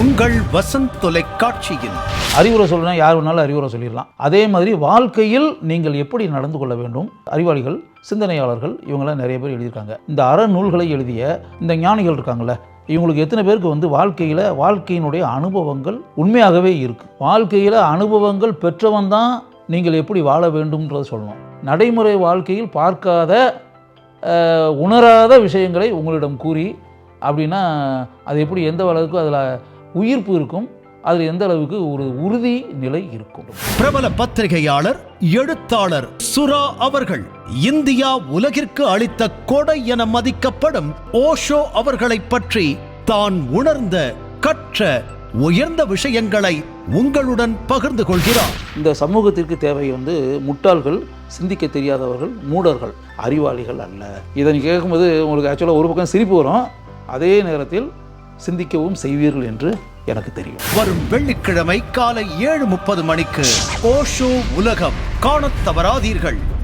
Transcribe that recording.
உங்கள் வசந்த் தொலைக்காட்சியில். அறிவுரை சொல்லணும் யார் வேணாலும் அறிவுரை சொல்லிடலாம். அதே மாதிரி வாழ்க்கையில் நீங்கள் எப்படி நடந்து கொள்ள வேண்டும்? அறிவாளிகள் சிந்தனையாளர்கள் இவங்களாம் நிறைய பேர் எழுதியிருக்காங்க. இந்த அறநூல்களை எழுதிய இந்த ஞானிகள் இருக்காங்கல்ல இவங்களுக்கு எத்தனை பேருக்கு வந்து வாழ்க்கையில் வாழ்க்கையினுடைய அனுபவங்கள் உண்மையாகவே இருக்குது வாழ்க்கையில் அனுபவங்கள் பெற்றவன் தான் நீங்கள் எப்படி வாழ வேண்டும்ன்றதை சொல்லணும். நடைமுறை வாழ்க்கையில் பார்க்காத உணராத விஷயங்களை உங்களிடம் கூறி அப்படின்னா அது எப்படி எந்த அளவுக்கு அதில் உயிர்ப்பு இருக்கும். அதில் எந்த அளவுக்கு ஒரு உறுதி நிலை இருக்கும். பிரபல பத்திரிகையாளர் எழுத்தாளர் சுரா அவர்கள் இந்தியா உலகிற்கு அளித்த கொடை என மதிக்கப்படும் ஓஷோ அவர்களைப் பற்றி தான் உணர்ந்த கற்ற உயர்ந்த விஷயங்களை உங்களுடன் பகிர்ந்து கொள்கிறார். இந்த சமூகத்திற்கு தேவை வந்து முட்டாள்கள் சிந்திக்க தெரியாதவர்கள் மூடர்கள் அறிவாளிகள் அல்ல. இதை நீ கேட்கும்போது உங்களுக்கு ஆக்சுவலாக ஒரு பக்கம் சிரிப்பு வரும். அதே நேரத்தில் சிந்திக்கவும் செய்வீர்கள் என்று எனக்கு தெரியும். வரும் வெள்ளிக்கிழமை காலை ஏழு முப்பது மணிக்கு ஓஷோ உலகம். காணத் தவறாதீர்கள்.